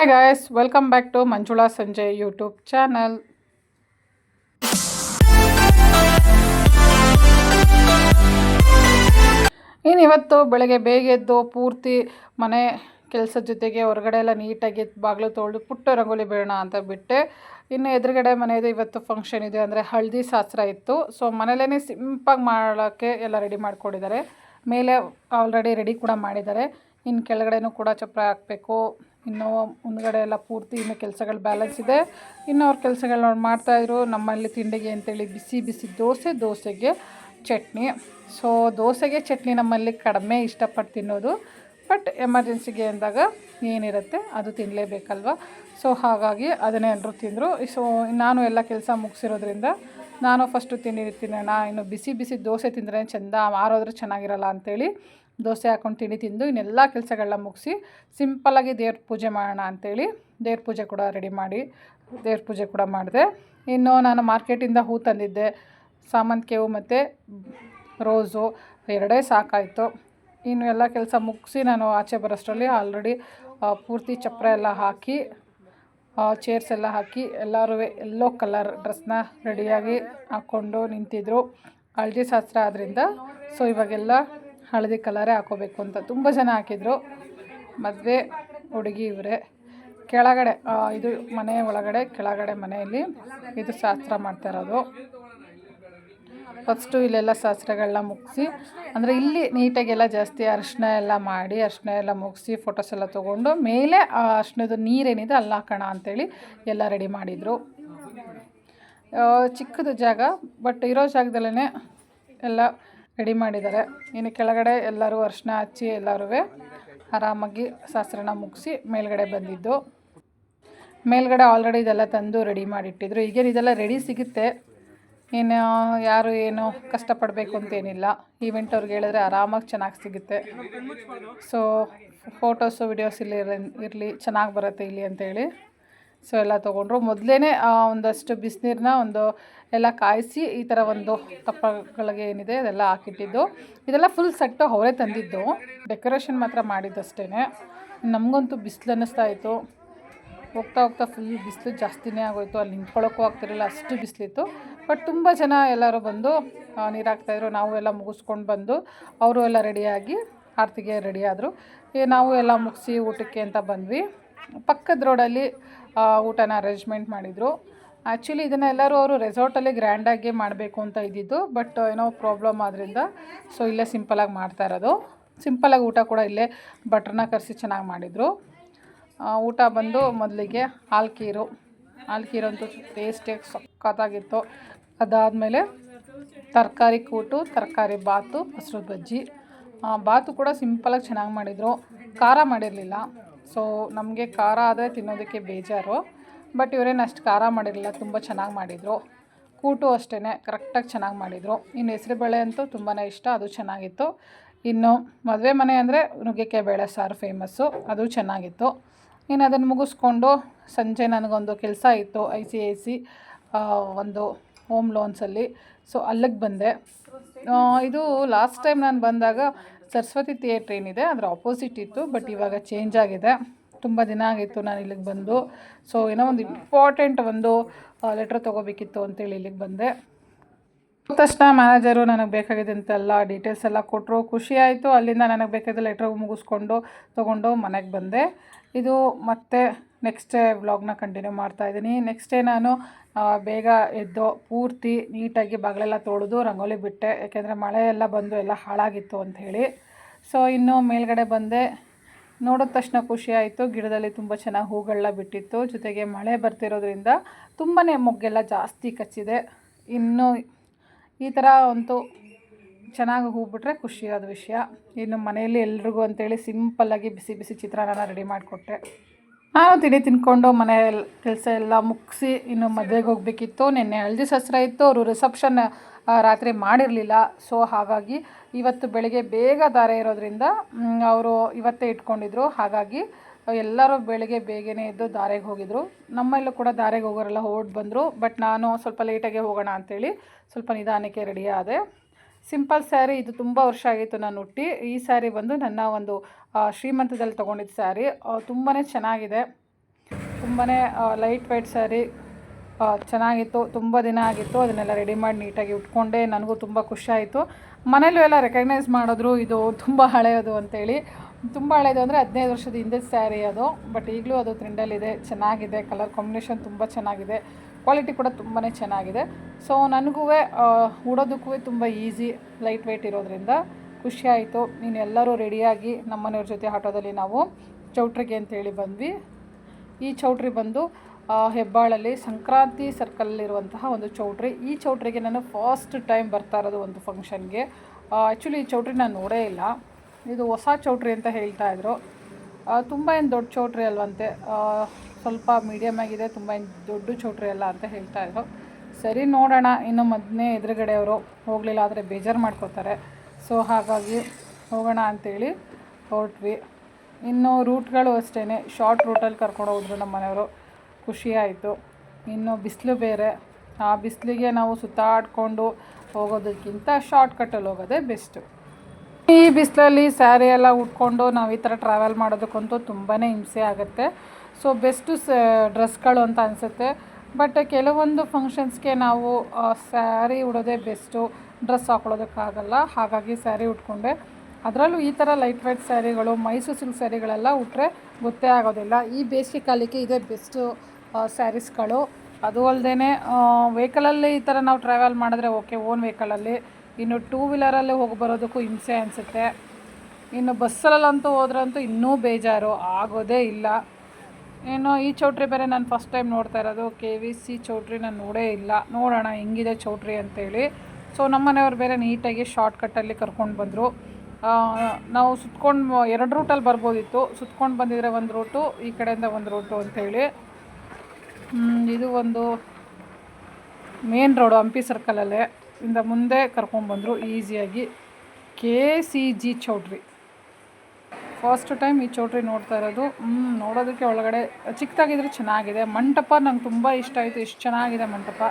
Hi guys welcome back to Manjula ಸಂಜೆ YouTube channel ಇನ್ನು ಇವತ್ತು ಬೆಳಗ್ಗೆ ಬೇಗ ಎದ್ದು ಪೂರ್ತಿ ಮನೆ ಕೆಲಸದ ಜೊತೆಗೆ ಹೊರಗಡೆ ಎಲ್ಲ ನೀಟಾಗಿ ಬಾಗಿಲು ತೊಳೆದು ಪುಟ್ಟ ರಂಗೋಲಿ ಬೇಡ ಅಂತ ಬಿಟ್ಟೆ. ಇನ್ನು ಎದುರುಗಡೆ ಮನೆಯದು ಇವತ್ತು ಫಂಕ್ಷನ್ ಇದೆ ಅಂದರೆ ಹಳದಿ ಶಾಸ್ತ್ರ ಇತ್ತು. ಸೊ ಮನೇಲೇ ಸಿಂಪಾಗಿ ಮಾಡೋಕ್ಕೆ ಎಲ್ಲ ರೆಡಿ ಮಾಡ್ಕೊಂಡಿದ್ದಾರೆ. ಮೇಲೆ ಆಲ್ರೆಡಿ ರೆಡಿ ಕೂಡ ಮಾಡಿದ್ದಾರೆ. ಇನ್ನು ಕೆಳಗಡೆನೂ ಕೂಡ ಚಪ್ಪರ ಹಾಕಬೇಕು. ಇನ್ನು ಮುಂದ್ಗಡೆ ಎಲ್ಲ ಪೂರ್ತಿ ಇನ್ನು ಕೆಲಸಗಳು ಬ್ಯಾಲೆನ್ಸ್ ಇದೆ. ಇನ್ನು ಅವ್ರ ಕೆಲಸಗಳು ಮಾಡ್ತಾಯಿದ್ರು ನಮ್ಮಲ್ಲಿ ತಿಂಡಿಗೆ ಅಂತೇಳಿ ಬಿಸಿ ಬಿಸಿ ದೋಸೆ, ದೋಸೆಗೆ ಚಟ್ನಿ. ಸೊ ದೋಸೆಗೆ ಚಟ್ನಿ ನಮ್ಮಲ್ಲಿ ಕಡಿಮೆ ಇಷ್ಟಪಟ್ಟು ತಿನ್ನೋದು. ಬಟ್ ಎಮರ್ಜೆನ್ಸಿಗೆ ಅಂದಾಗ ಏನಿರುತ್ತೆ ಅದು ತಿನ್ನಲೇಬೇಕಲ್ವ ಸೊ ಹಾಗಾಗಿ ಅದನ್ನೇ ಎಲ್ಲರೂ ತಿಂದರು. ಸೊ ನಾನು ಎಲ್ಲ ಕೆಲಸ ಮುಗಿಸಿರೋದ್ರಿಂದ ನಾನು ಫಸ್ಟು ತಿಂಡಿ ತಿನ್ನೋಣ, ಇನ್ನು ಬಿಸಿ ಬಿಸಿ ದೋಸೆ ತಿಂದರೆ ಚೆಂದ ಮಾರೋದ್ರೆ ಚೆನ್ನಾಗಿರಲ್ಲ ಅಂಥೇಳಿ ದೋಸೆ ಹಾಕೊಂಡು ತಿಂಡಿ ತಿಂದು ಇನ್ನೆಲ್ಲ ಕೆಲಸಗಳನ್ನ ಮುಗಿಸಿ ಸಿಂಪಲ್ಲಾಗಿ ದೇವ್ರ ಪೂಜೆ ಮಾಡೋಣ ಅಂಥೇಳಿ ದೇವ್ರ ಪೂಜೆ ಕೂಡ ರೆಡಿ ಮಾಡಿ ದೇವ್ರ ಪೂಜೆ ಕೂಡ ಮಾಡಿದೆ. ಇನ್ನು ನಾನು ಮಾರ್ಕೆಟಿಂದ ಹೂ ತಂದಿದ್ದೆ. ಸಾಮಂತಿಗೆ ಹೂ ಮತ್ತು ರೋಸು ಎರಡೇ ಸಾಕಾಯಿತು. ಇನ್ನು ಎಲ್ಲ ಕೆಲಸ ಮುಗಿಸಿ ನಾನು ಆಚೆ ಬರೋಷ್ಟರಲ್ಲಿ ಆಲ್ರೆಡಿ ಪೂರ್ತಿ ಚಪ್ರ ಎಲ್ಲ ಹಾಕಿ ಚೇರ್ಸ್ ಎಲ್ಲ ಹಾಕಿ ಎಲ್ಲರೂ ಎಲ್ಲೋ ಕಲರ್ ಡ್ರೆಸ್ನ ರೆಡಿಯಾಗಿ ಹಾಕ್ಕೊಂಡು ನಿಂತಿದ್ದರು ಹಳದಿ ಶಾಸ್ತ್ರ ಆದ್ದರಿಂದ ಸೊ ಇವಾಗೆಲ್ಲ ಹಳದಿ ಕಲರೇ ಹಾಕೋಬೇಕು ಅಂತ ತುಂಬ ಜನ ಹಾಕಿದರು. ಮದುವೆ ಹುಡುಗಿ ಇವರೇ. ಕೆಳಗಡೆ ಇದು ಮನೆ ಒಳಗಡೆ, ಕೆಳಗಡೆ ಮನೆಯಲ್ಲಿ ಇದು ಶಾಸ್ತ್ರ ಮಾಡ್ತಾ ಇರೋದು. ಫಸ್ಟು ಇಲ್ಲೆಲ್ಲ ಶಾಸ್ತ್ರಗಳನ್ನ ಮುಗಿಸಿ, ಅಂದರೆ ಇಲ್ಲಿ ನೀಟಾಗೆಲ್ಲ ಜಾಸ್ತಿ ಅರಿಶಿನ ಎಲ್ಲ ಮಾಡಿ ಅರಿಶಿನ ಎಲ್ಲ ಮುಗಿಸಿ ಫೋಟೋಸ್ ಎಲ್ಲ ತೊಗೊಂಡು ಮೇಲೆ ಆ ಅರಿಶಿನದ ನೀರೇನಿದೆ ಅಲ್ಲಿ ಹಾಕೋಣ ಅಂಥೇಳಿ ಎಲ್ಲ ರೆಡಿ ಮಾಡಿದರು. ಚಿಕ್ಕದು ಜಾಗ ಬಟ್ ಇರೋ ಜಾಗದಲ್ಲೇ ಎಲ್ಲ ರೆಡಿ ಮಾಡಿದ್ದಾರೆ. ಇನ್ನು ಕೆಳಗಡೆ ಎಲ್ಲರೂ ಅರ್ಶಿನ ಹಚ್ಚಿ ಎಲ್ಲರೂ ಆರಾಮಾಗಿ ಶಾಸ್ತ್ರನ ಮುಗಿಸಿ ಮೇಲ್ಗಡೆ ಬಂದಿದ್ದು. ಮೇಲ್ಗಡೆ ಆಲ್ರೆಡಿ ಇದೆಲ್ಲ ತಂದು ರೆಡಿ ಮಾಡಿಟ್ಟಿದ್ರು. ಈಗೇನು ಇದೆಲ್ಲ ರೆಡಿ ಸಿಗುತ್ತೆ. ಇನ್ನು ಯಾರು ಏನು ಕಷ್ಟಪಡಬೇಕು ಅಂತೇನಿಲ್ಲ. ಈವೆಂಟ್ ಅವ್ರಿಗೆ ಹೇಳಿದ್ರೆ ಆರಾಮಾಗಿ ಚೆನ್ನಾಗಿ ಸಿಗುತ್ತೆ. ಸೊ ಫೋಟೋಸು ವಿಡಿಯೋಸ್ ಇಲ್ಲಿ ಇರಲಿ, ಚೆನ್ನಾಗಿ ಬರುತ್ತೆ ಇಲ್ಲಿ ಅಂತೇಳಿ. ಸೊ ಎಲ್ಲ ತೊಗೊಂಡ್ರು. ಮೊದಲೇ ಒಂದಷ್ಟು ಬಿಸಿನೀರನ್ನ ಒಂದು ಎಲ್ಲ ಕಾಯಿಸಿ ಈ ಥರ ಒಂದು ತಪ್ಪಗಳಿಗೆ ಏನಿದೆ ಅದೆಲ್ಲ ಹಾಕಿಟ್ಟಿದ್ದು. ಇದೆಲ್ಲ ಫುಲ್ ಸೆಟ್ಟು ಅವರೇ ತಂದಿದ್ದು. ಡೆಕೋರೇಷನ್ ಮಾತ್ರ ಮಾಡಿದ್ದಷ್ಟೇ ನಮಗಂತೂ ಬಿಸಿಲು ಅನ್ನಿಸ್ತಾ ಇತ್ತು. ಹೋಗ್ತಾ ಹೋಗ್ತಾ ಫುಲ್ ಬಿಸಿಲು ಜಾಸ್ತಿನೇ ಆಗೋಯ್ತು. ಅಲ್ಲಿ ನಿಂತ್ಕೊಳ್ಳೋಕ್ಕೂ ಆಗ್ತಿರಲಿಲ್ಲ, ಅಷ್ಟು ಬಿಸಿಲಿತ್ತು. ಬಟ್ ತುಂಬ ಜನ ಎಲ್ಲರೂ ಬಂದು ನೀರಾಕ್ತಾಯಿದ್ರು ನಾವು ಎಲ್ಲ ಮುಗಿಸ್ಕೊಂಡು ಬಂದು, ಅವರು ಎಲ್ಲ ರೆಡಿಯಾಗಿ ಆರತಿಗೆ ರೆಡಿಯಾದರು ನಾವು ಎಲ್ಲ ಮುಗಿಸಿ ಊಟಕ್ಕೆ ಅಂತ ಬಂದ್ವಿ. ಪಕ್ಕದ ರೋಡಲ್ಲಿ ಊಟನ ಅರೇಂಜ್ಮೆಂಟ್ ಮಾಡಿದರು. ಆ್ಯಕ್ಚುಲಿ ಇದನ್ನು ಎಲ್ಲರೂ ಅವರು ರೆಸಾರ್ಟಲ್ಲಿ ಗ್ರ್ಯಾಂಡಾಗಿ ಮಾಡಬೇಕು ಅಂತ ಇದ್ದಿದ್ದು ಬಟ್ ಏನೋ ಪ್ರಾಬ್ಲಮ್ ಆದ್ದರಿಂದ ಸೊ ಇಲ್ಲೇ ಸಿಂಪಲಾಗಿ ಮಾಡ್ತಾ ಇರೋದು. ಸಿಂಪಲಾಗಿ ಊಟ ಕೂಡ ಇಲ್ಲೇ ಬಟ್ರನ್ನ ಕರೆಸಿ ಚೆನ್ನಾಗಿ ಮಾಡಿದರು. ಊಟ ಬಂದು ಮೊದಲಿಗೆ ಹಾಲ್ಕೀರು ಹಾಲು ಅಂತೂ ಟೇಸ್ಟಿಯಾಗಿ ಸಖತ್ತಾಗಿತ್ತು. ಅದಾದಮೇಲೆ ತರಕಾರಿ ಕೂಟು, ತರಕಾರಿ ಬಾತು ಮೊಸರು ಬಜ್ಜಿ. ಬಾತು ಕೂಡ ಸಿಂಪಲಾಗಿ ಚೆನ್ನಾಗಿ ಮಾಡಿದರು. ಖಾರ ಮಾಡಿರಲಿಲ್ಲ. ಸೊ ನಮಗೆ ಖಾರ ಆದರೆ ತಿನ್ನೋದಕ್ಕೆ ಬೇಜಾರು. ಬಟ್ ಇವರೇನು ಅಷ್ಟು ಖಾರ ಮಾಡಿರಲಿಲ್ಲ, ತುಂಬ ಚೆನ್ನಾಗಿ ಮಾಡಿದರು. ಕೂಟು ಅಷ್ಟೇ ಕರೆಕ್ಟಾಗಿ ಚೆನ್ನಾಗಿ ಮಾಡಿದರು. ಇನ್ನು ಹೆಸರುಬೇಳೆ ಅಂತೂ ತುಂಬಾ ಇಷ್ಟ, ಅದು ಚೆನ್ನಾಗಿತ್ತು. ಇನ್ನು ಮದುವೆ ಮನೆ ಅಂದರೆ ನುಗ್ಗೆಕಾಯಿ ಬೇಳೆ ಸಾರು ಫೇಮಸ್ಸು ಅದು ಚೆನ್ನಾಗಿತ್ತು. ಇನ್ನು ಅದನ್ನು ಮುಗಿಸ್ಕೊಂಡು ಸಂಜೆ ನನಗೊಂದು ಕೆಲಸ ಇತ್ತು ಐ ಸಿ ಐ ಸಿ ಒಂದು ಹೋಮ್ ಲೋನ್ಸಲ್ಲಿ ಸೊ ಅಲ್ಲಿಗೆ ಬಂದೆ. ಇದು ಲಾಸ್ಟ್ ಟೈಮ್ ನಾನು ಬಂದಾಗ ಸರಸ್ವತಿ ಥಿಯೇಟ್ರ್ ಏನಿದೆ, ಅದರ ಆಪೋಸಿಟ್ ಇತ್ತು ಬಟ್ ಇವಾಗ ಚೇಂಜ್ ಆಗಿದೆ. ತುಂಬ ದಿನ ಆಗಿತ್ತು ನಾನು ಇಲ್ಲಿಗೆ ಬಂದು. ಸೊ ಏನೋ ಒಂದು ಇಂಪಾರ್ಟೆಂಟ್ ಒಂದು ಲೆಟ್ರ್ ತೊಗೋಬೇಕಿತ್ತು ಅಂತೇಳಿ ಇಲ್ಲಿಗೆ ಬಂದೆ. ತಕ್ಷಣ ಮ್ಯಾನೇಜರು ನನಗೆ ಬೇಕಾಗಿದ್ದಂತೆಲ್ಲ ಡೀಟೇಲ್ಸ್ ಎಲ್ಲ ಕೊಟ್ಟರು ಖುಷಿ ಆಯಿತು. ಅಲ್ಲಿಂದ ನನಗೆ ಬೇಕಾದ ಲೆಟ್ರ್ ಮುಗಿಸ್ಕೊಂಡು ತೊಗೊಂಡು ಮನೆಗೆ ಬಂದೆ. ಇದು ಮತ್ತೆ ನೆಕ್ಸ್ಟ್ ವ್ಲಾಗ್ನ ಕಂಟಿನ್ಯೂ ಮಾಡ್ತಾ ಇದ್ದೀನಿ. ನೆಕ್ಸ್ಟ್ ಡೇ ನಾನು ಬೇಗ ಎದ್ದು ಪೂರ್ತಿ ನೀಟಾಗಿ ಬಾಗಿಲೆಲ್ಲ ತೊಳೆದು ರಂಗೋಲಿ ಬಿಟ್ಟೆ. ಯಾಕೆಂದರೆ ಮಳೆ ಎಲ್ಲ ಬಂದು ಎಲ್ಲ ಹಾಳಾಗಿತ್ತು ಅಂಥೇಳಿ. ಸೊ ಇನ್ನು ಮೇಲ್ಗಡೆ ಬಂದೆ. ನೋಡಿದ ತಕ್ಷಣ ಖುಷಿ ಆಯಿತು. ಗಿಡದಲ್ಲಿ ತುಂಬ ಚೆನ್ನಾಗಿ ಹೂಗಳನ್ನ ಬಿಟ್ಟಿತ್ತು. ಜೊತೆಗೆ ಮಳೆ ಬರ್ತಿರೋದ್ರಿಂದ ತುಂಬಾ ಮೊಗ್ಗೆಲ್ಲ ಜಾಸ್ತಿ ಕಚ್ಚಿದೆ. ಇನ್ನು ಈ ಥರ ಅಂತೂ ಚೆನ್ನಾಗಿ ಹೂ ಬಿಟ್ಟರೆ ಖುಷಿಯಾದ ವಿಷಯ. ಇನ್ನು ಮನೆಯಲ್ಲಿ ಎಲ್ರಿಗೂ ಅಂತೇಳಿ ಸಿಂಪಲ್ಲಾಗಿ ಬಿಸಿ ಬಿಸಿ ಚಿತ್ರಾನ್ನ ರೆಡಿ ಮಾಡಿಕೊಟ್ಟೆ. ನಾನು ತಿಂಡಿ ತಿನ್ಕೊಂಡು ಮನೆ ಕೆಲಸ ಎಲ್ಲ ಮುಗಿಸಿ ಇನ್ನು ಮದುವೆಗೆ ಹೋಗಬೇಕಿತ್ತು. ನಿನ್ನೆ ಹಳದಿ ಸಸ್ರ ಇತ್ತು, ಅವರು ರಿಸೆಪ್ಷನ್ ರಾತ್ರಿ ಮಾಡಿರಲಿಲ್ಲ. ಸೊ ಹಾಗಾಗಿ ಇವತ್ತು ಬೆಳಗ್ಗೆ ಬೇಗ ದಾರೆ ಇರೋದ್ರಿಂದ ಅವರು ಇವತ್ತೇ ಇಟ್ಕೊಂಡಿದ್ರು. ಹಾಗಾಗಿ ಎಲ್ಲರೂ ಬೆಳಗ್ಗೆ ಬೇಗನೆ ಎದ್ದು ದಾರೆಗೆ ಹೋಗಿದ್ರು. ನಮ್ಮಲ್ಲೂ ಕೂಡ ದಾರೆಗೆ ಹೋಗೋರೆಲ್ಲ ಓಡ್ ಬಂದರು. ಬಟ್ ನಾನು ಸ್ವಲ್ಪ ಲೇಟಾಗೆ ಹೋಗೋಣ ಅಂತೇಳಿ ಸ್ವಲ್ಪ ನಿಧಾನಕ್ಕೆ ರೆಡಿ ಆದೆ. ಸಿಂಪಲ್ ಸ್ಯಾರಿ ಇದು ತುಂಬ ವರ್ಷ ಆಗಿತ್ತು ನಾನು ಹುಟ್ಟಿ. ಈ ಸ್ಯಾರಿ ಬಂದು ನನ್ನ ಒಂದು ಶ್ರೀಮಂತದಲ್ಲಿ ತೊಗೊಂಡಿದ್ದ ಸ್ಯಾರಿ. ತುಂಬಾ ಚೆನ್ನಾಗಿದೆ. ತುಂಬಾ ಲೈಟ್ ವೈಟ್ ಸ್ಯಾರಿ. ಚೆನ್ನಾಗಿತ್ತು. ತುಂಬ ದಿನ ಆಗಿತ್ತು. ಅದನ್ನೆಲ್ಲ ರೆಡಿ ಮಾಡಿ ನೀಟಾಗಿ ಉಟ್ಕೊಂಡೆ. ನನಗೂ ತುಂಬ ಖುಷಿಯಾಯಿತು ಮನೇಲೂ ಎಲ್ಲ ರೆಕಗ್ನೈಸ್ ಮಾಡಿದ್ರು. ಇದು ತುಂಬ ಹಳೆಯದು ಅಂತೇಳಿ. ತುಂಬ ಹಳೆಯದು ಅಂದರೆ ಹದಿನೈದು ವರ್ಷದ ಹಿಂದೆ ಸ್ಯಾರಿ ಅದು. ಬಟ್ ಈಗಲೂ ಅದು ಟ್ರೆಂಡಲ್ಲಿದೆ. ಚೆನ್ನಾಗಿದೆ. ಕಲರ್ ಕಾಂಬಿನೇಷನ್ ತುಂಬ ಚೆನ್ನಾಗಿದೆ. ಕ್ವಾಲಿಟಿ ಕೂಡ ತುಂಬಾ ಚೆನ್ನಾಗಿದೆ. ಸೊ ನನಗೂ ಉಡೋದಕ್ಕೂ ತುಂಬ ಈಸಿ ಲೈಟ್ ವೆಯ್ಟ್ ಇರೋದ್ರಿಂದ ಖುಷಿ ಆಯಿತು. ನೀನು ಎಲ್ಲರೂ ರೆಡಿಯಾಗಿ ನಮ್ಮನೆಯವ್ರ ಜೊತೆ ಆಟೋದಲ್ಲಿ ನಾವು ಚೌಟ್ರಿಗೆ ಅಂತೇಳಿ ಬಂದ್ವಿ. ಈ ಚೌಟ್ರಿ ಬಂದು ಹೆಬ್ಬಾಳಲ್ಲಿ ಸಂಕ್ರಾಂತಿ ಸರ್ಕಲಲ್ಲಿರುವಂತಹ ಒಂದು ಚೌಟ್ರಿ. ಈ ಚೌಟ್ರಿಗೆ ನಾನು ಫಸ್ಟ್ ಟೈಮ್ ಬರ್ತಾ ಇರೋದು ಒಂದು ಫಂಕ್ಷನ್ಗೆ ಆ್ಯಕ್ಚುಲಿ ಈ ಚೌಟ್ರಿ ನಾನು ನೋಡೇ ಇಲ್ಲ. ಇದು ಹೊಸ ಚೌಟ್ರಿ ಅಂತ ಹೇಳ್ತಾ ಇದ್ರು. ತುಂಬ ಏನು ದೊಡ್ಡ ಚೌಟ್ರಿ ಅಲ್ವಂತೆ. ಸ್ವಲ್ಪ ಮೀಡಿಯಮ್ ಆಗಿದೆ, ತುಂಬ ದೊಡ್ಡ ಚೌಟ್ರಿ ಅಲ್ಲ ಅಂತ ಹೇಳ್ತಾ ಇದ್ರು. ಸರಿ, ನೋಡೋಣ. ಇನ್ನು ಮೊದಲನೇ ಎದುರುಗಡೆಯವರು ಹೋಗಲಿಲ್ಲ ಆದರೆ ಬೇಜಾರು ಮಾಡ್ಕೋತಾರೆ. ಸೊ ಹಾಗಾಗಿ ಹೋಗೋಣ ಅಂತೇಳಿ ಹೊರಟ್ವಿ. ಇನ್ನು ರೂಟ್ಗಳು ಅಷ್ಟೇ ಶಾರ್ಟ್ ರೂಟಲ್ಲಿ ಕರ್ಕೊಂಡು ಹೋದ್ರು ನಮ್ಮ ಮನೆಯವರು. ಖುಷಿ ಆಯಿತು. ಇನ್ನು ಬಿಸಿಲು ಬೇರೆ. ಆ ಬಿಸಿಲಿಗೆ ನಾವು ಸುತ್ತಾಡಿಕೊಂಡು ಹೋಗೋದಕ್ಕಿಂತ ಶಾರ್ಟ್ ಕಟ್ಟಲ್ಲಿ ಹೋಗೋದೇ ಬೆಸ್ಟು ಈ ಬಿಸಿಲಲ್ಲಿ ಸ್ಯಾರಿ ಎಲ್ಲ ಉಟ್ಕೊಂಡು ನಾವು ಈ ಥರ ಟ್ರಾವೆಲ್ ಮಾಡೋದಕ್ಕಂತೂ ತುಂಬಾ ಹಿಂಸೆ ಆಗುತ್ತೆ. ಸೊ ಬೆಸ್ಟು ಸ ಡ್ರೆಸ್ಗಳು ಅಂತ ಅನಿಸುತ್ತೆ. ಬಟ್ ಕೆಲವೊಂದು ಫಂಕ್ಷನ್ಸ್ಗೆ ನಾವು ಸ್ಯಾರಿ ಉಡೋದೇ ಬೆಸ್ಟು ಡ್ರೆಸ್ ಹಾಕೊಳ್ಳೋದಕ್ಕಾಗಲ್ಲ. ಹಾಗಾಗಿ ಸ್ಯಾರಿ ಉಟ್ಕೊಂಡೆ. ಅದರಲ್ಲೂ ಈ ಥರ ಲೈಟ್ ವೈಟ್ ಸ್ಯಾರಿಗಳು ಮೈಸೂರು ಸಿಲ್ಕ್ ಸ್ಯಾರಿಗಳೆಲ್ಲ ಉಟ್ಟರೆ ಗೊತ್ತೇ ಆಗೋದಿಲ್ಲ. ಈ ಬೇಸಿಗೆ ಕಾಲಕ್ಕೆ ಇದೇ ಬೆಸ್ಟು ಸ್ಯಾರೀಸ್ಗಳು ಅದು ಅಲ್ಲದೆ ವೆಹಿಕಲಲ್ಲಿ ಈ ಥರ ನಾವು ಟ್ರಾವೆಲ್ ಮಾಡಿದ್ರೆ ಓಕೆ ಓನ್ ವೆಹಿಕಲಲ್ಲಿ ಇನ್ನು ಟೂ ವೀಲರಲ್ಲಿ ಹೋಗಿ ಬರೋದಕ್ಕೂ ಹಿಂಸೆ ಅನಿಸುತ್ತೆ. ಇನ್ನು ಬಸ್ಸಲ್ಲಂತೂ ಹೋದ್ರಂತೂ ಇನ್ನೂ ಬೇಜಾರು, ಆಗೋದೇ ಇಲ್ಲ. ಏನು ಈ ಚೌಟ್ರಿ ಬೇರೆ ನಾನು ಫಸ್ಟ್ ಟೈಮ್ ನೋಡ್ತಾ ಇರೋದು ಕೆ ವಿ ಸಿ ಚೌಟ್ರಿ ನಾನು ನೋಡೇ ಇಲ್ಲ. ನೋಡೋಣ, ಹೆಂಗಿದೆ ಚೌಟ್ರಿ ಅಂತೇಳಿ. ಸೊ ನಮ್ಮ ಮನೆಯವ್ರು ಬೇರೆ ನೀಟಾಗಿ ಶಾರ್ಟ್ ಕಟ್ಟಲ್ಲಿ ಕರ್ಕೊಂಡು ಬಂದರು. ನಾವು ಸುತ್ಕೊಂಡು ಎರಡು ರೂಟಲ್ಲಿ ಬರ್ಬೋದಿತ್ತು. ಸುತ್ಕೊಂಡು ಬಂದಿದ್ರೆ ಒಂದು ರೂಟು ಈ ಕಡೆಯಿಂದ ಒಂದು ರೂಟು ಅಂಥೇಳಿ ಇದು ಒಂದು ಮೇನ್ ರೋಡು ಹಂಪಿ ಸರ್ಕಲಲ್ಲೇ ಇಂದ ಮುಂದೆ ಕರ್ಕೊಂಡ್ಬಂದರು ಈಸಿಯಾಗಿ. K C G choultry. First time ಈ ಚೌಟ್ರಿ ನೋಡ್ತಾ ಇರೋದು. ಹ್ಞೂ ನೋಡೋದಕ್ಕೆ ಒಳಗಡೆ ಚಿಕ್ಕದಾಗಿದ್ರೆ ಚೆನ್ನಾಗಿದೆ. ಮಂಟಪ ನಂಗೆ ತುಂಬ ಇಷ್ಟ ಆಯಿತು. ಎಷ್ಟು ಚೆನ್ನಾಗಿದೆ ಮಂಟಪ.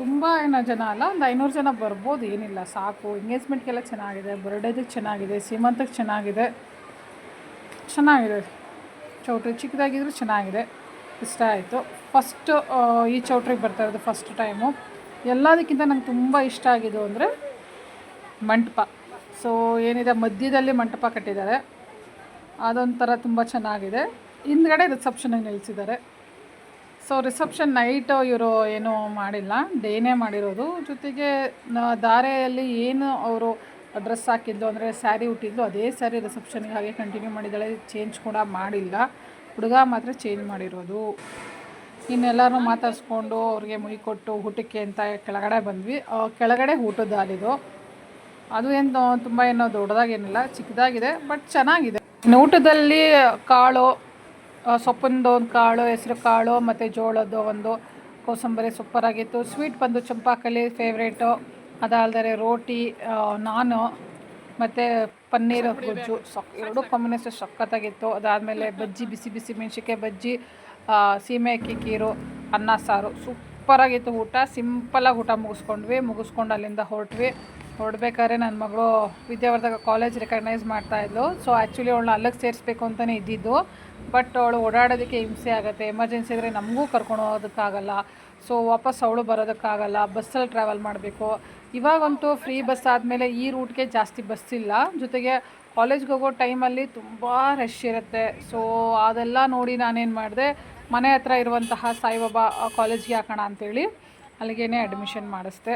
ತುಂಬ ಏನೋ ಜನ ಅಲ್ಲ, ಒಂದು ಐನೂರು ಜನ ಬರ್ಬೋದು, ಏನಿಲ್ಲ. ಸಾಕು. ಎಂಗೇಜ್ಮೆಂಟ್ಗೆಲ್ಲ ಚೆನ್ನಾಗಿದೆ. ಬರ್ಡೇದಕ್ಕೆ ಚೆನ್ನಾಗಿದೆ. ಸೀಮಂತಕ್ಕೆ ಚೆನ್ನಾಗಿದೆ. ಚೆನ್ನಾಗಿದೆ. ಚೌಟ್ರಿ ಚಿಕ್ಕದಾಗಿದ್ರೂ ಚೆನ್ನಾಗಿದೆ. ಇಷ್ಟ ಆಯಿತು. ಫಸ್ಟು ಈ ಚೌಟ್ರಿಗೆ ಬರ್ತಾ ಇರೋದು ಫಸ್ಟ್ ಟೈಮು ಎಲ್ಲದಕ್ಕಿಂತ ನಂಗೆ ತುಂಬ ಇಷ್ಟ ಆಗಿದ್ದು ಅಂದರೆ ಮಂಟಪ. ಸೊ ಏನಿದೆ, ಮಧ್ಯದಲ್ಲಿ ಮಂಟಪ ಕಟ್ಟಿದ್ದಾರೆ. ಅದೊಂಥರ ತುಂಬ ಚೆನ್ನಾಗಿದೆ. ಹಿಂದ್ಗಡೆ ರಿಸೆಪ್ಷನಿಗೆ ನಿಲ್ಲಿಸಿದ್ದಾರೆ ಸೊ ರಿಸೆಪ್ಷನ್ ನೈಟು ಇವರು ಏನೂ ಮಾಡಿಲ್ಲ. ಡೇನೇ ಮಾಡಿರೋದು. ಜೊತೆಗೆ ದಾರೆಯಲ್ಲಿ ಏನು ಅವರು ಡ್ರೆಸ್ ಹಾಕಿದ್ಲು ಅಂದರೆ ಸ್ಯಾರಿ ಹುಟ್ಟಿದ್ಲು ಅದೇ ಸ್ಯಾರಿ ರಿಸೆಪ್ಷನ್ಗೆ ಹಾಗೆ ಕಂಟಿನ್ಯೂ ಮಾಡಿದ್ದಾಳೆ. ಚೇಂಜ್ ಕೂಡ ಮಾಡಿಲ್ಲ. ಹುಡುಗ ಮಾತ್ರ ಚೇಂಜ್ ಮಾಡಿರೋದು. ಇನ್ನೆಲ್ಲರೂ ಮಾತಾಡಿಸ್ಕೊಂಡು ಅವ್ರಿಗೆ ಮುಯಿ ಕೊಟ್ಟು ಊಟಕ್ಕೆ ಅಂತ ಕೆಳಗಡೆ ಬಂದ್ವಿ. ಕೆಳಗಡೆ ಊಟದ ಹಾಲಿದು ಅದು ಏನು ತುಂಬ ಏನೋ ದೊಡ್ಡದಾಗೇನಿಲ್ಲ ಚಿಕ್ಕದಾಗಿದೆ ಬಟ್ ಚೆನ್ನಾಗಿದೆ. ಇನ್ನು ಊಟದಲ್ಲಿ ಕಾಳು ಸೊಪ್ಪಿನದು ಸೊಪ್ಪಿಂದು ಒಂದು ಕಾಳು ಹೆಸರು ಕಾಳು ಮತ್ತು ಜೋಳದ್ದು ಒಂದು ಕೋಸಂಬರಿ ಸೂಪರಾಗಿತ್ತು ಸ್ವೀಟ್ ಬಂದು ಚಂಪಾಕಲಿ ಫೇವ್ರೇಟು ಅದಲ್ಲದೆ ರೋಟಿ ನಾನು ಮತ್ತು ಪನ್ನೀರ್ ಗೊಜ್ಜು ಸೊಕ್ ಎರಡೂ ಕಾಂಬಿನೇಷನ್ ಸಖತ್ತಾಗಿತ್ತು. ಅದಾದಮೇಲೆ ಬಜ್ಜಿ ಬಿಸಿ ಬಿಸಿ ಮೆಣಸಿಕೆ ಬಜ್ಜಿ ಸೀಮೆ ಅಕ್ಕಿ ಕೀರು ಅನ್ನ, ಸಾರು. ಸೂಪರಾಗಿತ್ತು ಊಟ. ಸಿಂಪಲಾಗಿ ಊಟ ಮುಗಿಸ್ಕೊಂಡ್ವಿ. ಮುಗಿಸ್ಕೊಂಡು ಅಲ್ಲಿಂದ ಹೊರಟ್ವಿ. ಹೊರಡ್ಬೇಕಾದ್ರೆ ನನ್ನ ಮಗಳು ವಿದ್ಯಾವರ್ಧಕ ಕಾಲೇಜ್ ರೆಕಗ್ನೈಸ್ ಮಾಡ್ತಾ ಇದ್ಲು. ಸೊ ಆ್ಯಕ್ಚುಲಿ ಅವಳನ್ನ ಅಲ್ಲಿಗೆ ಸೇರಿಸ್ಬೇಕು ಅಂತಲೇ ಇದ್ದಿದ್ದು. ಬಟ್ ಅವಳು ಓಡಾಡೋದಕ್ಕೆ ಹಿಂಸೆ ಆಗುತ್ತೆ. ಎಮರ್ಜೆನ್ಸಿ ಇದ್ದರೆ ನಮಗೂ ಕರ್ಕೊಂಡು ಹೋಗೋದಕ್ಕಾಗಲ್ಲ. ಸೊ ವಾಪಸ್ ಅವಳು ಬರೋದಕ್ಕಾಗಲ್ಲ. ಬಸ್ಸಲ್ಲಿ ಟ್ರಾವೆಲ್ ಮಾಡಬೇಕು. ಇವಾಗಂತೂ ಫ್ರೀ ಬಸ್ ಆದಮೇಲೆ ಈ ರೂಟ್ಗೆ ಜಾಸ್ತಿ ಬಸ್ ಇಲ್ಲ. ಜೊತೆಗೆ ಕಾಲೇಜ್ಗೆ ಹೋಗೋ ಟೈಮಲ್ಲಿ ತುಂಬ ರಶ್ ಇರುತ್ತೆ. ಸೊ ಅದೆಲ್ಲ ನೋಡಿ ನಾನೇನು ಮಾಡಿದೆ, ಮನೆ ಹತ್ರ ಇರುವಂತಹ ಸಾಯಿಬಾಬಾ ಕಾಲೇಜ್ಗೆ ಹಾಕೋಣ ಅಂತೇಳಿ ಅಲ್ಲಿಗೇ ಅಡ್ಮಿಷನ್ ಮಾಡಿಸ್ದೆ.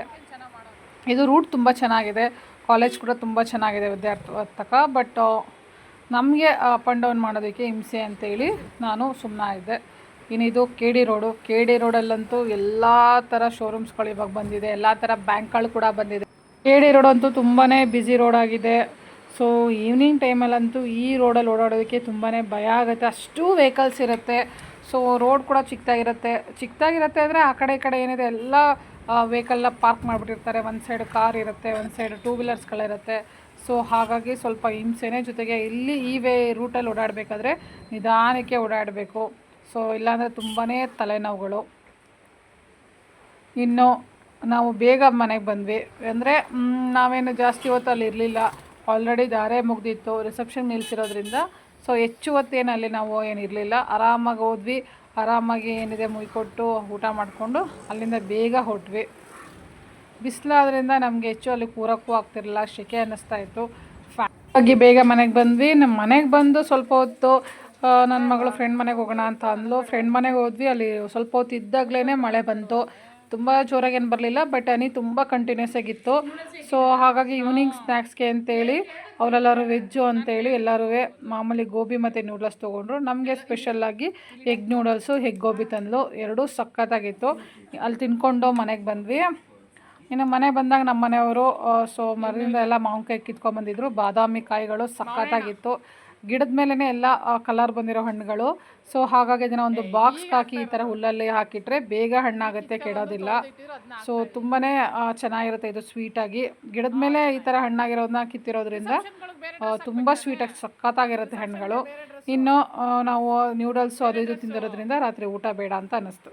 ಇದು ರೂಟ್ ತುಂಬ ಚೆನ್ನಾಗಿದೆ. ಕಾಲೇಜ್ ಕೂಡ ತುಂಬ ಚೆನ್ನಾಗಿದೆ ವಿದ್ಯಾರ್ಥಿವರ್ತಕ ಬಟ್ ನಮಗೆ ಅಪ್ ಆ್ಯಂಡ್ ಡೌನ್ ಮಾಡೋದಕ್ಕೆ ಹಿಂಸೆ ಅಂತೇಳಿ ನಾನು ಸುಮ್ಮನಾಗಿದ್ದೆ ಇನ್ನಿದು K D road K D ರೋಡಲ್ಲಂತೂ ಎಲ್ಲ ಥರ ಶೋರೂಮ್ಸ್ಗಳು ಇವಾಗ ಬಂದಿದೆ. ಎಲ್ಲ ಥರ ಬ್ಯಾಂಕ್ಗಳು ಕೂಡ ಬಂದಿದೆ. ಕೆ ಡಿ ರೋಡ್ ಅಂತೂ ತುಂಬಾ ಬ್ಯುಸಿ ರೋಡ್ ಆಗಿದೆ. ಸೊ ಈವ್ನಿಂಗ್ ಟೈಮಲ್ಲಂತೂ ಈ ರೋಡಲ್ಲಿ ಓಡಾಡೋದಕ್ಕೆ ತುಂಬಾ ಭಯ ಆಗುತ್ತೆ. ಅಷ್ಟು ವೆಹಿಕಲ್ಸ್ ಇರುತ್ತೆ. ಸೊ ರೋಡ್ ಕೂಡ ಚಿಕ್ಕದಾಗಿರುತ್ತೆ ಚಿಕ್ಕದಾಗಿರುತ್ತೆ ಅಂದರೆ ಆ ಕಡೆ ಈ ಕಡೆ ಏನಿದೆ, ಎಲ್ಲ ವೆಹಿಕಲ್ನ ಪಾರ್ಕ್ ಮಾಡಿಬಿಟ್ಟಿರ್ತಾರೆ. ಒಂದು ಸೈಡ್ ಕಾರ್ ಇರುತ್ತೆ ಒಂದು ಸೈಡ್ ಟೂ ವೀಲರ್ಸ್ಗಳಿರುತ್ತೆ ಸೊ ಹಾಗಾಗಿ ಸ್ವಲ್ಪ ಹಿಂಸೆನೆ ಜೊತೆಗೆ ಇಲ್ಲಿ ಈ ವೇ ರೂಟಲ್ಲಿ ಓಡಾಡಬೇಕಾದ್ರೆ ನಿಧಾನಕ್ಕೆ ಓಡಾಡಬೇಕು. ಸೊ ಇಲ್ಲಾಂದರೆ ತುಂಬಾ ತಲೆನೋವುಗಳು. ಇನ್ನು ನಾವು ಬೇಗ ಮನೆಗೆ ಬಂದ್ವಿ. ಅಂದರೆ ನಾವೇನು ಜಾಸ್ತಿ ಹೊತ್ತು ಅಲ್ಲಿ ಇರಲಿಲ್ಲ. ಆಲ್ರೆಡಿ ಧಾರೆ ಮುಗ್ದಿತ್ತು ರಿಸೆಪ್ಷನ್ ನಿಲ್ಸಿರೋದ್ರಿಂದ. ಸೊ ಹೆಚ್ಚು ಹೊತ್ತೇನು ಅಲ್ಲಿ ನಾವು ಏನಿರಲಿಲ್ಲ ಆರಾಮಾಗಿ ಹೋದ್ವಿ. ಆರಾಮಾಗಿ ಏನಿದೆ ಮುಯ್ಕೊಟ್ಟು ಊಟ ಮಾಡಿಕೊಂಡು ಅಲ್ಲಿಂದ ಬೇಗ ಹೊಟ್ವಿ. ಬಿಸಿಲಾದ್ರಿಂದ ನಮಗೆ ಹೆಚ್ಚು ಅಲ್ಲಿ ಕೂರಕ್ಕೂ ಆಗ್ತಿರಲಿಲ್ಲ. ಸೆಕೆ ಅನ್ನಿಸ್ತಾ ಇತ್ತು. ಹಾಗಾಗಿ ಬೇಗ ಮನೆಗೆ ಬಂದ್ವಿ. ನಮ್ಮ ಮನೆಗೆ ಬಂದು ಸ್ವಲ್ಪ ಹೊತ್ತು ನನ್ನ ಮಗಳು ಫ್ರೆಂಡ್ ಮನೆಗೆ ಹೋಗೋಣ ಅಂತ ಅಂದ್ಲು. ಫ್ರೆಂಡ್ ಮನೆಗೆ ಹೋದ್ವಿ. ಅಲ್ಲಿ ಸ್ವಲ್ಪ ಹೊತ್ತು ಇದ್ದಾಗಲೇ ಮಳೆ ಬಂತು. ತುಂಬ ಜೋರಾಗಿ ಏನು ಬರಲಿಲ್ಲ ಬಟ್ ಹನಿ ತುಂಬ ಕಂಟಿನ್ಯೂಸ್ ಆಗಿತ್ತು. ಸೊ ಹಾಗಾಗಿ ಈವ್ನಿಂಗ್ ಸ್ನ್ಯಾಕ್ಸ್ಗೆ ಅಂತೇಳಿ, ಅವರೆಲ್ಲರೂ ವೆಜ್ಜು ಅಂತೇಳಿ ಎಲ್ಲರೂ ಮಾಮೂಲಿ ಗೋಬಿ ಮತ್ತು ನೂಡಲ್ಸ್ ತೊಗೊಂಡ್ರು. ನಮಗೆ ಸ್ಪೆಷಲ್ಲಾಗಿ ಎಗ್ ನೂಡಲ್ಸು ಎಗ್ ಗೋಬಿ ತಂದು ಎರಡೂ ಸಖತ್ತಾಗಿತ್ತು. ಅಲ್ಲಿ ತಿನ್ಕೊಂಡು ಮನೆಗೆ ಬಂದ್ವಿ. ಇನ್ನು ಮನೆ ಬಂದಾಗ ನಮ್ಮ ಮನೆಯವರು ಸೊ ಮರದಿಂದ ಎಲ್ಲ ಮಾವಿನಕಾಯಿ ಕಿತ್ಕೊಂಡ್ಬಂದಿದ್ರು ಬಾದಾಮಿ ಕಾಯಿಗಳು ಸಖತ್ತಾಗಿತ್ತು. ಗಿಡದ ಮೇಲೇ ಎಲ್ಲ ಕಲರ್ ಬಂದಿರೋ ಹಣ್ಣುಗಳು. ಸೊ ಹಾಗಾಗಿ ಅದನ್ನು ಒಂದು ಬಾಕ್ಸ್ಗೆ ಹಾಕಿ ಈ ಥರ ಹುಲ್ಲಲ್ಲಿ ಹಾಕಿಟ್ರೆ ಬೇಗ ಹಣ್ಣಾಗುತ್ತೆ ಕೆಡೋದಿಲ್ಲ. ಸೊ ತುಂಬಾ ಚೆನ್ನಾಗಿರುತ್ತೆ ಇದು ಸ್ವೀಟಾಗಿ ಗಿಡದ ಮೇಲೆ ಈ ಥರ ಹಣ್ಣಾಗಿರೋದನ್ನ ಕಿತ್ತಿರೋದ್ರಿಂದ ತುಂಬ ಸ್ವೀಟಾಗಿ ಸಖತ್ತಾಗಿರುತ್ತೆ ಹಣ್ಣುಗಳು. ಇನ್ನು ನಾವು ನ್ಯೂಡಲ್ಸು ಅದು ಇದು ತಿಂದಿರೋದ್ರಿಂದ ರಾತ್ರಿ ಊಟ ಬೇಡ ಅಂತ ಅನ್ನಿಸ್ತು.